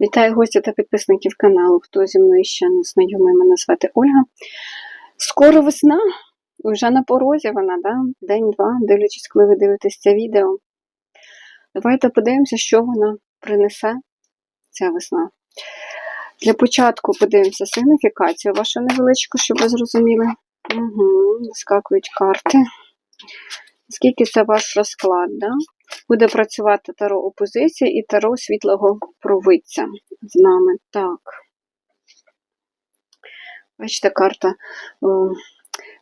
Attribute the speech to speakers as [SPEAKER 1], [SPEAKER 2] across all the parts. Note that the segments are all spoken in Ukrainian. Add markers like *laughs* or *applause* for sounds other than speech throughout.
[SPEAKER 1] Вітаю гостя та підписників каналу. Хто зі мною ще не знайомий, мене звати Ольга. Скоро весна, вже на порозі вона, да? день-два, дивлячись, коли ви дивитесь це відео. Давайте подивимося, що вона принесе ця весна. Для початку подивимося сигніфікацію вашу невеличку, щоб ви зрозуміли. Угу, Вискакують карти. Скільки це ваш розклад, да? Буде працювати таро опозиції і таро світлого провидця з нами. Так. Бачите, карта о,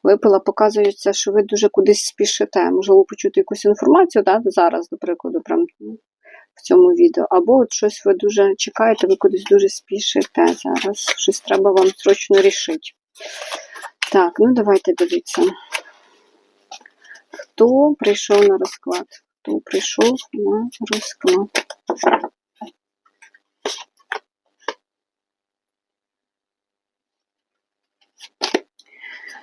[SPEAKER 1] випала, показується, що ви дуже кудись спішите. Можливо, почути якусь інформацію, да? зараз, до прикладу, прям в цьому відео. Або от щось ви дуже чекаєте, ви кудись дуже спішите зараз. Щось треба вам срочно рішити. Так, ну давайте дивіться. Хто прийшов на розклад? Хто прийшов на розклад?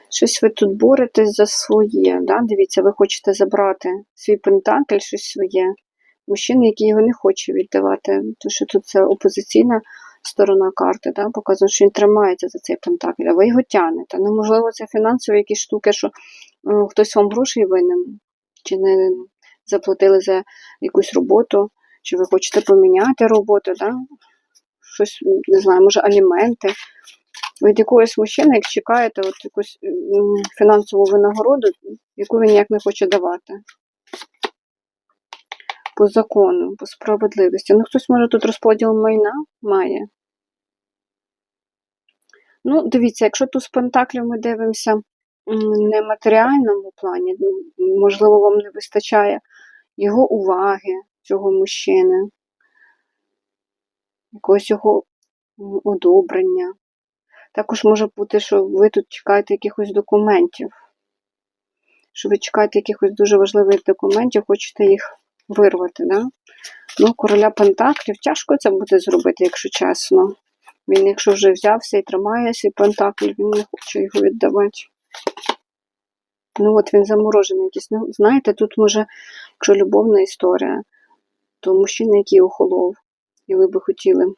[SPEAKER 1] Щось ви тут боретесь за своє. Да? Дивіться, ви хочете забрати свій пентакль, щось своє. Мужчина, який його не хоче віддавати, тому що тут це опозиційна сторона карти, да? показує, що він тримається за цей пентакль, а ви його тягнете. Неможливо, це фінансові якісь штуки, що хтось вам грошей винен, чи не заплатили за якусь роботу, чи ви хочете поміняти роботу, да? щось, не знаю, може, аліменти. Від якогось мужчини, як чекаєте от якусь фінансову винагороду, яку він ніяк не хоче давати. По закону, по справедливості. Ну, хтось може тут розподіл майна має. Ну, дивіться, якщо тут з Пентаклів ми дивимося м, не матеріальному плані, ну, можливо, вам не вистачає його уваги, цього мужчини, якогось його одобрення. Також може бути, що ви тут чекаєте якихось документів, що ви чекаєте якихось дуже важливих документів, хочете їх вирвати. Да? Ну, короля Пентаклів тяжко це буде зробити, якщо чесно. Він, якщо вже взявся і тримає свій Пентакль, він не хоче його віддавати. Ну, от він заморожений якийсь. Ну, знаєте, тут може, якщо любовна історія, то мужчина, який охолов, і ви би хотіли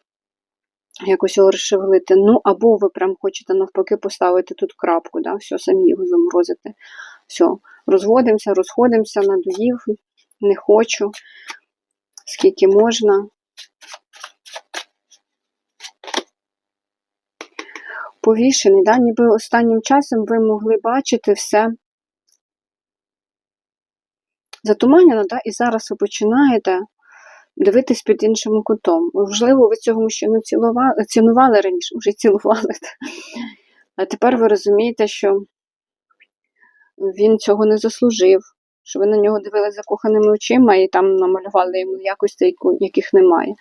[SPEAKER 1] якось його розшевелити. Ну, або ви прям хочете навпаки поставити тут крапку, да, все, самі його заморозити. Все, розводимося, розходимося, надоїв, не хочу, скільки можна. Повішений, да? ніби останнім часом ви могли бачити все затуманено, да? і зараз ви починаєте дивитись під іншим кутом. Можливо, ви цього мужчину цілували, цінували раніше, вже цілували. *laughs* А тепер ви розумієте, що він цього не заслужив, що ви на нього дивилися закоханими очима і там намалювали йому якості, яких немає.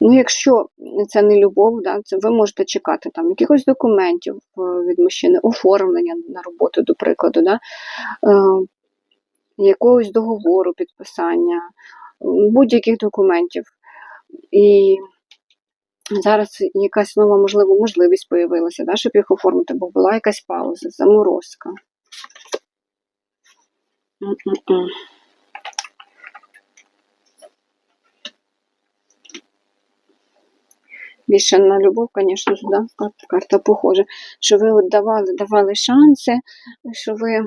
[SPEAKER 1] Ну, якщо це не любов, да, це ви можете чекати там якихось документів е, від мужчини, оформлення на роботу, до прикладу, да, е, якогось договору підписання, будь-яких документів. І зараз якась нова, можливо, можливість появилася, да, щоб їх оформити, бо була якась пауза, заморозка. Більше на любов, звісно, да? карта, карта похожа. Що ви от давали, давали шанси, що ви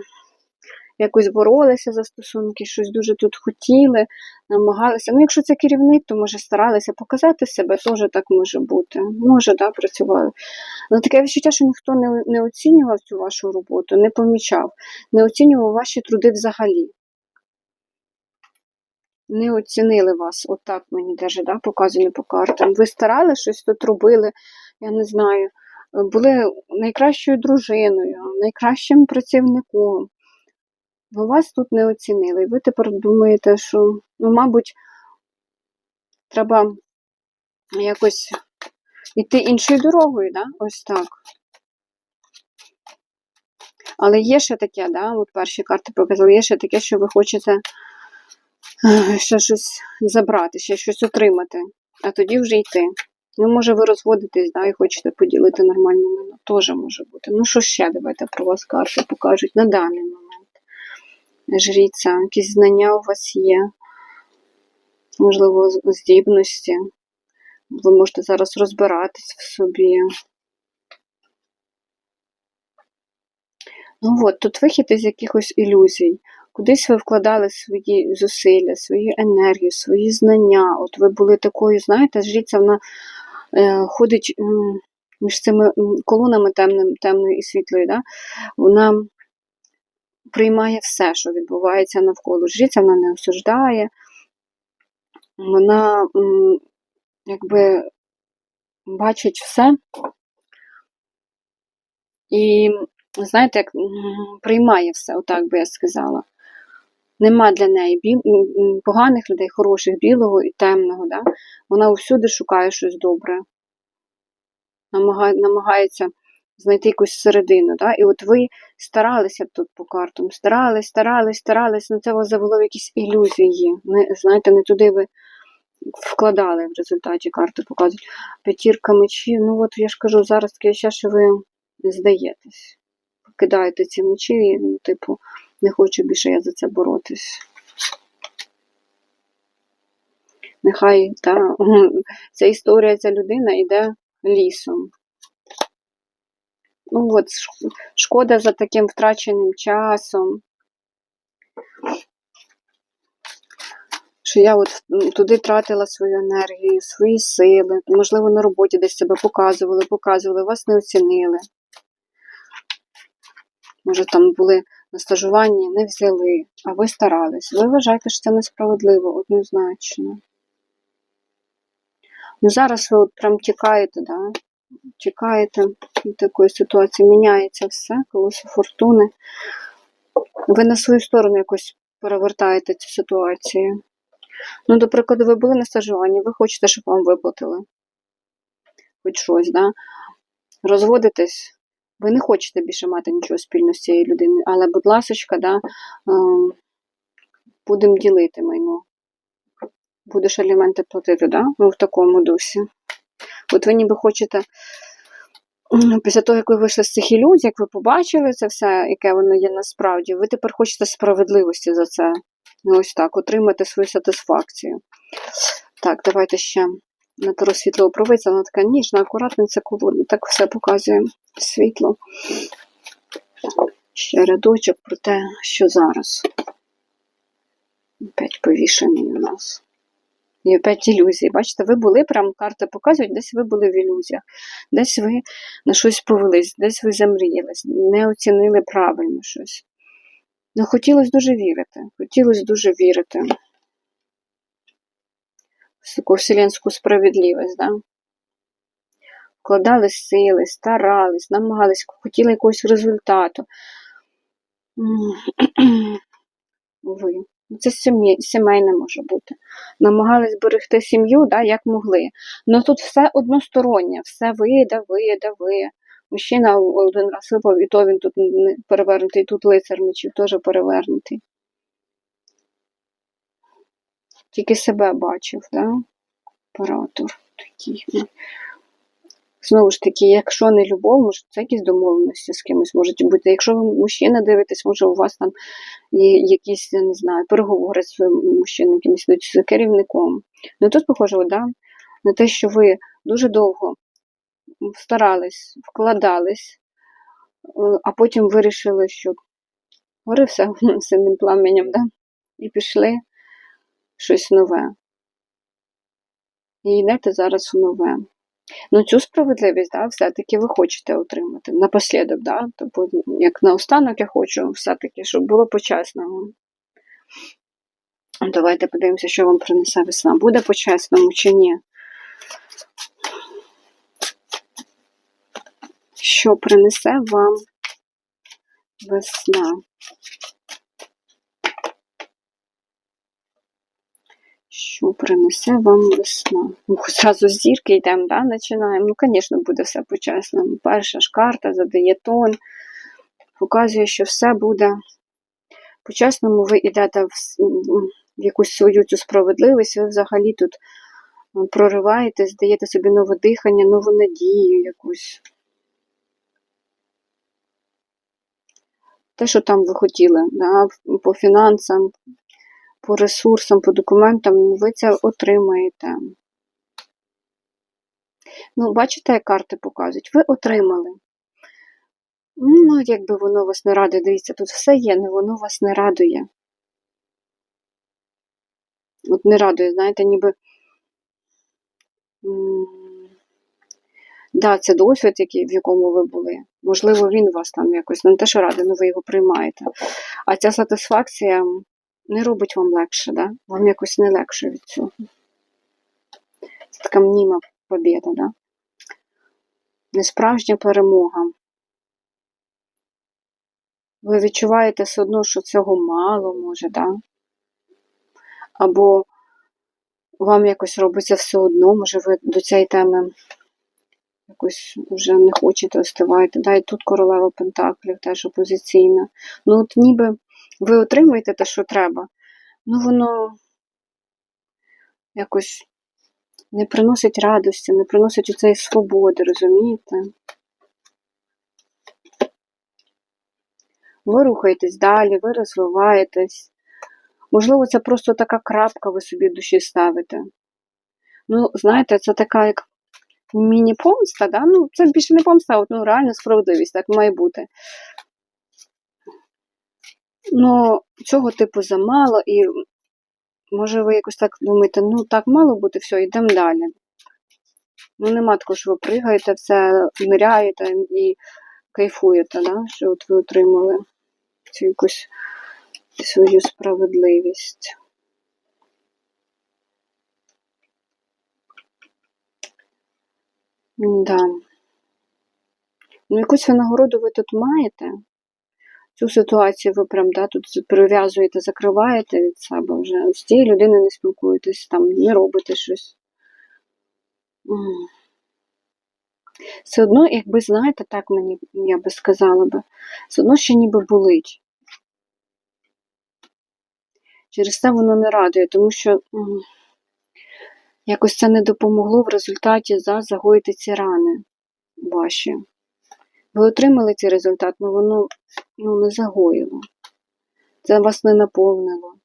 [SPEAKER 1] якось боролися за стосунки, щось дуже тут хотіли, намагалися. Ну, якщо це керівник, то може старалися показати себе, теж так може бути. Може, да, працювали. Але таке відчуття, що ніхто не, не оцінював цю вашу роботу, не помічав, не оцінював ваші труди взагалі. Не оцінили вас, отак мені даже, да, показано по картам. Ви старали щось тут робили, я не знаю, були найкращою дружиною, найкращим працівником. Ну, вас тут не оцінили. І ви тепер думаєте, що, ну, мабуть, треба якось йти іншою дорогою, да? ось так. Але є ще таке, да? от перші карти показали, є ще таке, що ви хочете е, ще щось забрати, ще щось отримати, а тоді вже йти. Ну, може, ви розводитесь, да, і хочете поділити нормальну мене. Теж може бути. Ну, що ще давайте про вас карти покажуть на даний момент. Жріця, якісь знання у вас є, можливо, здібності. Ви можете зараз розбиратись в собі. Ну от, тут вихід із якихось ілюзій. Кудись ви вкладали свої зусилля, свою енергію, свої знання. От ви були такою, знаєте, жріця вона е, ходить між цими колонами темним, темною і світлою. Да? Вона приймає все, що відбувається навколо. Жріця вона не осуждає, вона якби бачить все. І, знаєте, як приймає все, отак би я сказала. Нема для неї м, поганих людей, хороших, білого і темного. Да? Вона усюди шукає щось добре, намагається знайти якусь середину. Да? І от ви старалися тут по картам, старались, старались, старались, але це вас завело якісь ілюзії. Не, знаєте, не туди ви вкладали в результаті карти показують. П'ятірка мечів, ну от я ж кажу, зараз таке ще, що ви здаєтесь. Покидаєте ці мечі, і, ну, типу, не хочу більше я за це боротись. Нехай та, *laughs* ця історія, ця людина йде лісом. Ну от, шкода за таким втраченим часом. Що я от туди тратила свою енергію, свої сили. Можливо, на роботі десь себе показували, показували, вас не оцінили. Може, там були на стажуванні, не взяли, а ви старались. Ви вважаєте, що це несправедливо, однозначно. Ну, зараз ви от прям тікаєте, да? Тікаєте від такої ситуації, міняється все, колесо фортуни. Ви на свою сторону якось перевертаєте цю ситуацію. Ну, до прикладу, ви були на стажуванні, ви хочете, щоб вам виплатили хоч щось, да? розводитесь, ви не хочете більше мати нічого спільного з цією людиною, але, будь ласочка, да, ем, будемо ділити майно. Будеш аліменти платити, да? Ну, в такому дусі. От ви ніби хочете, після того, як ви вийшли з цих ілюзій, як ви побачили це все, яке воно є насправді, ви тепер хочете справедливості за це. Ну, ось так, отримати свою сатисфакцію. Так, давайте ще на таро світло провиця, вона така ніжна, акуратна, це. Так все показує світло. Ще рядочок про те, що зараз. Опять повішений у нас. І опять ілюзії. Бачите, ви були, прям карти показують, десь ви були в ілюзіях, десь ви на щось повелись, десь ви замріялись, не оцінили правильно щось. Ну, хотілося дуже вірити. Хотілося дуже вірити в таку вселенську справедливість, да? Вкладали сили, старались, намагались, хотіли якогось результату. *clears throat* Ви. Ну, Це сім'є- сімейне може бути. Намагались берегти сім'ю, да, як могли. Ну тут все одностороннє, все ви, да ви, да ви. Мужчина один раз випав, і то він тут перевернутий, тут лицар мечів теж перевернутий. Тільки себе бачив, да? Оператор такий. Знову ж таки, якщо не любов, може це якісь домовленості з кимось можуть бути. Якщо ви мужчина дивитесь, може у вас там якісь, я не знаю, переговори з мужчиною, якимось з керівником. Ну тут похоже, да, на те, що ви дуже довго старались, вкладались, е, а потім вирішили, що гори все *laughs* синим пламенем, да? і пішли щось нове. І йдете зараз у нове. Ну, цю справедливість, да, все-таки ви хочете отримати. Напослідок, да? Тобто, як наостанок я хочу, все-таки, щоб було по-чесному. Давайте подивимося, що вам принесе весна. Буде по-чесному чи ні? Що принесе вам весна? Що принесе вам весна? Ну, зразу з зірки йдемо, да, починаємо. Ну, звісно, буде все по-чесному. Перша ж карта задає тон, показує, що все буде по-чесному. Ви йдете в, в якусь свою цю справедливість, ви взагалі тут е, прориваєтесь, даєте собі нове дихання, нову надію якусь. Те, що там ви хотіли, да, по фінансам, по ресурсам, по документам, ви це отримаєте. Ну, бачите, як карти показують? Ви отримали. Ну, якби воно вас не радує, дивіться, тут все є, але воно вас не радує. От не радує, знаєте, ніби. Да, це досвід, який, в якому ви були. Можливо, він вас там якось, ну не те, що радий, але ви його приймаєте. А ця сатисфакція не робить вам легше, да? вам якось не легше від цього. Це така мніма побіда, да? Несправжня перемога. Ви відчуваєте все одно, що цього мало може, да? Або вам якось робиться все одно, може ви до цієї теми якось вже не хочете, остиваєте. Да, і тут королева Пентаклів теж опозиційна. Ну, от ніби ви отримуєте те, що треба, ну воно якось не приносить радості, не приносить оцеї свободи, розумієте? Ви рухаєтесь далі, ви розвиваєтесь. Можливо, це просто така крапка ви собі душі ставите. Ну, знаєте, це така як міні-помста, да? ну, це більше не помста, а от, ну, реальна справедливість, так має бути. Ну, цього типу замало, і може ви якось так думаєте, ну так мало бути, все, йдемо далі. Ну, нема такого, що ви пригаєте, все ниряєте і кайфуєте, да? що от ви отримали цю якусь свою справедливість. Да. Ну, якусь винагороду ви тут маєте. Цю ситуацію ви прям да, тут прив'язуєте, закриваєте від себе вже. З тією людиною не спілкуєтесь, там, не робите щось. Все одно, якби, знаєте, так мені, я би сказала би, все одно ще ніби болить. Через це воно не радує, тому що якось це не допомогло в результаті за загоїти ці рани ваші. Ви отримали цей результат, але воно ну, не загоїло. Це вас не наповнило.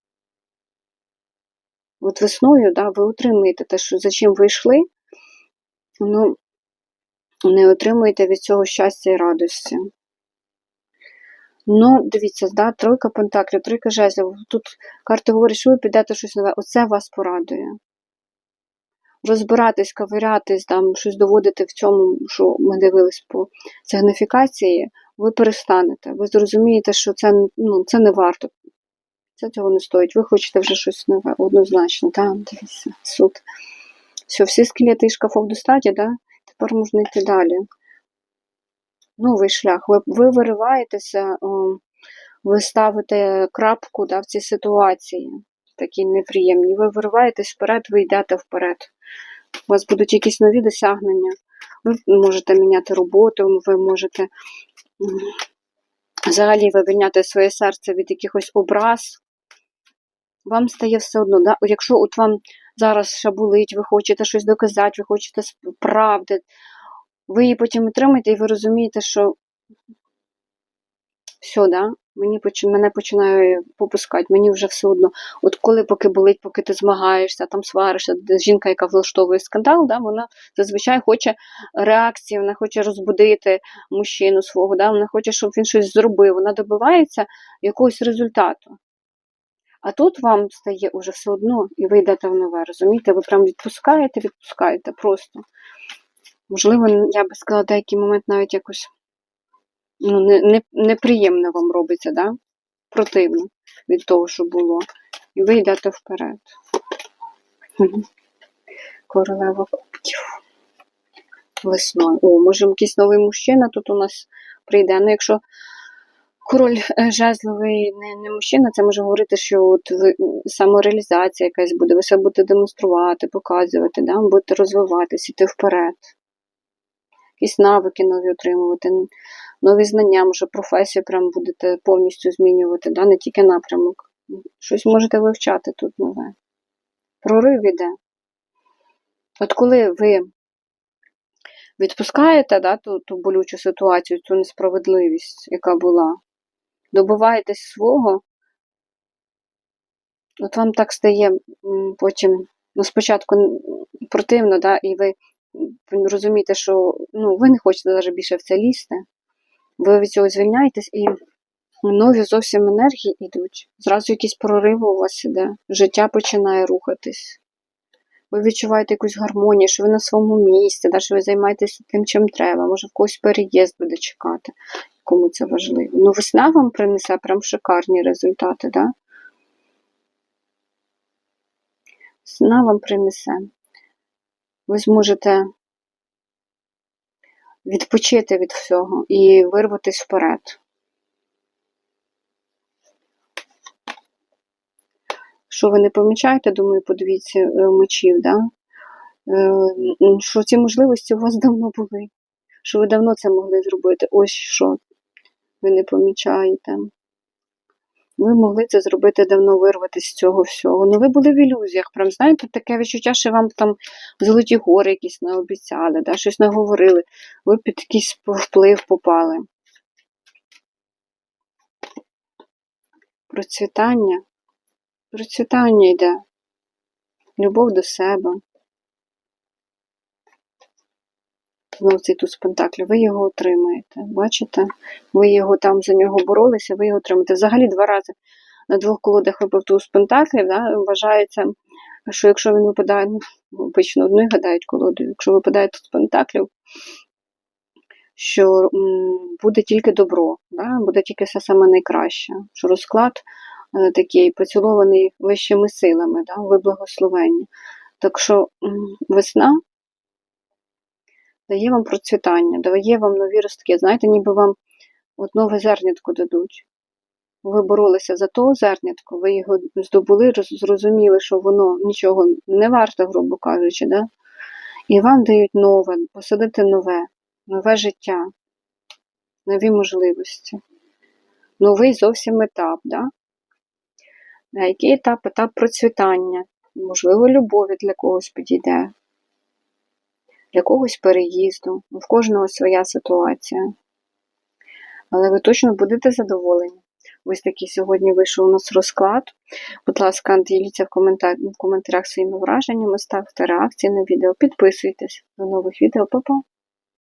[SPEAKER 1] От весною, да, ви отримуєте те, що за чим ви йшли, ну, не отримуєте від цього щастя і радості. Ну, дивіться, да, тройка пентаклів, тройка жезлів. Тут карти говорять, що ви підете щось нове. Оце вас порадує. Розбиратись, ковирятись, там, щось доводити в цьому, що ми дивились по сигніфікації, ви перестанете. Ви зрозумієте, що це, ну, це не варто. Це цього не стоїть. Ви хочете вже щось нове, однозначно, так, дивіться, суд. Все, всі скелети і шкафов достаті, да? тепер можна йти далі. Новий шлях. Ви, ви вириваєтеся, ви ставите крапку да, в цій ситуації, такі неприємні. Ви вириваєтесь вперед, ви йдете вперед. У вас будуть якісь нові досягнення. Ви можете міняти роботу, ви можете взагалі вивільняти своє серце від якихось образ. Вам стає все одно, да? якщо от вам зараз ще ви хочете щось доказати, ви хочете правди, ви її потім отримаєте, і ви розумієте, що все, да? Мені мене починає попускати, мені вже все одно. От коли поки болить, поки ти змагаєшся, там сваришся, жінка, яка влаштовує скандал, да, вона зазвичай хоче реакції, вона хоче розбудити мужчину свого, да, вона хоче, щоб він щось зробив, вона добивається якогось результату. А тут вам стає уже все одно, і ви йдете в нове, розумієте? Ви прям відпускаєте, відпускаєте просто. Можливо, я би сказала, деякий момент навіть якось ну, не, не, неприємно вам робиться, да? противно від того, що було. І ви йдете вперед. Королева кубків. Весною. О, може, якийсь новий мужчина тут у нас прийде. Ну, якщо король е, жезловий не, не мужчина, це може говорити, що от ви, самореалізація якась буде, ви себе будете демонструвати, показувати, да? будете розвиватися, йти вперед. Якісь навики нові отримувати, нові знання, може професію прям будете повністю змінювати, да? не тільки напрямок. Щось можете вивчати тут нове. Прорив іде. От коли ви відпускаєте да, ту, ту болючу ситуацію, цю несправедливість, яка була, добиваєтесь свого, от вам так стає потім, ну, спочатку противно, да, і ви розумієте, що ну, ви не хочете навіть більше в це лізти. Ви від цього звільняєтесь і нові зовсім енергії йдуть. Зразу якісь прориви у вас іде. Життя починає рухатись. Ви відчуваєте якусь гармонію, що ви на своєму місці, да, що ви займаєтеся тим, чим треба. Може, в когось переїзд буде чекати, кому це важливо. Ну, весна вам принесе прям шикарні результати, да? Весна вам принесе. Ви зможете відпочити від всього і вирватися вперед. Що ви не помічаєте, думаю, подивіться е, мечів, да? Е, що ці можливості у вас давно були, що ви давно це могли зробити. Ось що ви не помічаєте. Ви могли це зробити давно, вирватися з цього всього. Ну ви були в ілюзіях. Прям знаєте, таке відчуття, що вам там золоті гори якісь наобіцяли, да? щось наговорили. Ви під якийсь вплив попали. Процвітання. Процвітання йде. Любов до себе. Знову цей туз ви його отримаєте. Бачите? Ви його там за нього боролися, ви його отримаєте. Взагалі два рази на двох колодах випав туз пентаклів, да, вважається, що якщо він випадає, ну, обично одною гадають колодою, якщо випадає туз пентаклів, що м, буде тільки добро, да, буде тільки все саме найкраще. Що розклад е, такий поцілований вищими силами, да, ви благословенні. Так що весна дає вам процвітання, дає вам нові ростки. Знаєте, ніби вам от нове зернятко дадуть. Ви боролися за то зернятко, ви його здобули, зрозуміли, що воно нічого не варте, грубо кажучи, да? і вам дають нове, посадити нове, нове життя, нові можливості. Новий зовсім етап, да? На який етап? Етап процвітання, можливо, любові для когось підійде, для когось переїзду, в кожного своя ситуація. Але ви точно будете задоволені. Ось такий сьогодні вийшов у нас розклад. Будь ласка, діліться в, коментар... в коментарях своїми враженнями, ставте реакції на відео, підписуйтесь. До нових відео, Па-па!